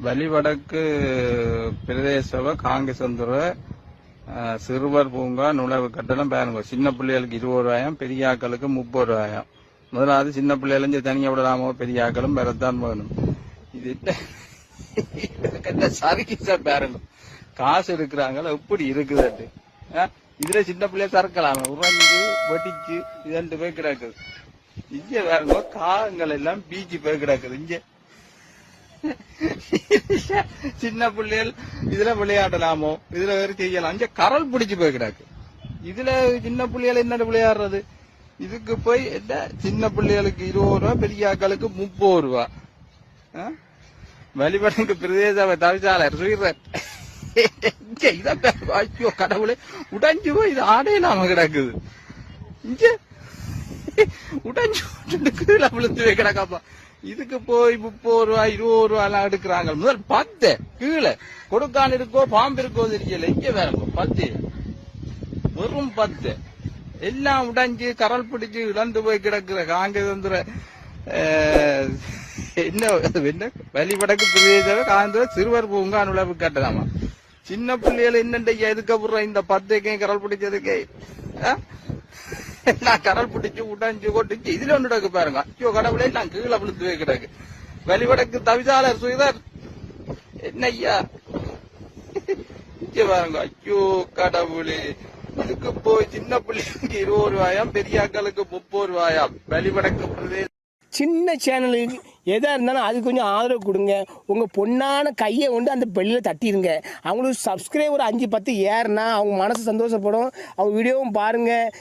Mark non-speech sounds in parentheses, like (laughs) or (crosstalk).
வலிவடக்கு பிரதேசவ காங்கிசந்துர சிறுவர் பூங்கா நுழைவு கட்டணம் பாருங்க சின்ன பிள்ளைகளுக்கு இருபது ரூபாயும் பெரிய ஆக்களுக்கு முப்பது ரூபாயும் முதலாவது சின்ன பிள்ளைகளும் தனியாக விடலாமோ? பெரிய ஆக்களும் பெறத்தான் வேணும். இது என்ன? இதுக்கு என்ன பாருங்க காசு இருக்கிறாங்களா எப்படி இருக்குதாட்டு ஆ? இதுல சின்ன பிள்ளைய சறுக்கலாமே. உறைஞ்சு வெட்டிச்சு இதன்ட்டு போய் கிடக்குது இங்க வேறங்க காகங்கள் எல்லாம் பீச்சு போய் கிடக்குது. இங்க (laughs) சின்ன பிள்ளைகள் இதுல விளையாடலாமோ? இதுல வேற செய்யலாம். இங்க கரல் பிடிச்சு போய் கிடக்கு. இதுல சின்ன பிள்ளைகள் என்ன விளையாடுறது? இதுக்கு போய் என்ன? சின்ன பிள்ளைகளுக்கு இருபது ரூபா பெரிய ஆக்களுக்கு முப்பது ரூபா. ஆ? வழிபடங்கு பிரதேச தவிசாளர் சுயிரர் ஐயோ கடவுளே. உடைஞ்சு போய் இது ஆடையிலாம கிடக்குது. இங்க உடைஞ்சு கீழே விழுந்து போய் கிடக்காப்பா. இதுக்கு போய் முப்பது ரூபா இருபது ரூபா எல்லாம் எடுக்கிறாங்க. முதல் பத்து கீழே. கொடுக்கான் இருக்கோ பாம்பு இருக்கோ தெரியல. இங்க வேறங்க பத்து. வெறும் பத்து. எல்லாம் உடைஞ்சு கரல் பிடிச்சு இழந்து போய் கிடக்குற காங்கிரந்துற என்ன என்ன? வழிபடக்கு பிரதேச காந்திர சிறுவர் பூங்கா நுழைவு கட்டலாமா சின்ன பிள்ளைகள் என்னண்ட எதுக்கப்புறம் இந்த பத்துக்கே கரல் பிடிச்சதுக்கே? நான் கடல் பிடிச்சு உடைஞ்சு கொட்டிச்சு இதுல ஒன்று கிடக்கு பாருங்க. ஐயோ கடவுளே நான் கீழே விழுந்து போய் கிடக்கு. வழிபடக்கு தவிசாளர் சுயதர் என்ன ஐயா இங்க பாருங்க. ஐயோ கடவுளே. இதுக்கு போய் சின்ன பிள்ளைக்கு இருபது ரூபாயாம் பெரிய ஆட்களுக்கு முப்பது ரூபாயாம் வழிபடக்கு பிரதேச சின்ன சேனலுக்கு எதாக இருந்தாலும் அது கொஞ்சம் ஆதரவு கொடுங்க. உங்கள் பொண்ணான கையை கொண்டு அந்த பெல்லில் தட்டிடுங்க அவங்களுக்கு சப்ஸ்கிரைபர் அஞ்சு பத்து ஏறுனா அவங்க மனசு சந்தோஷப்படும். அவங்க வீடியோவும் பாருங்கள்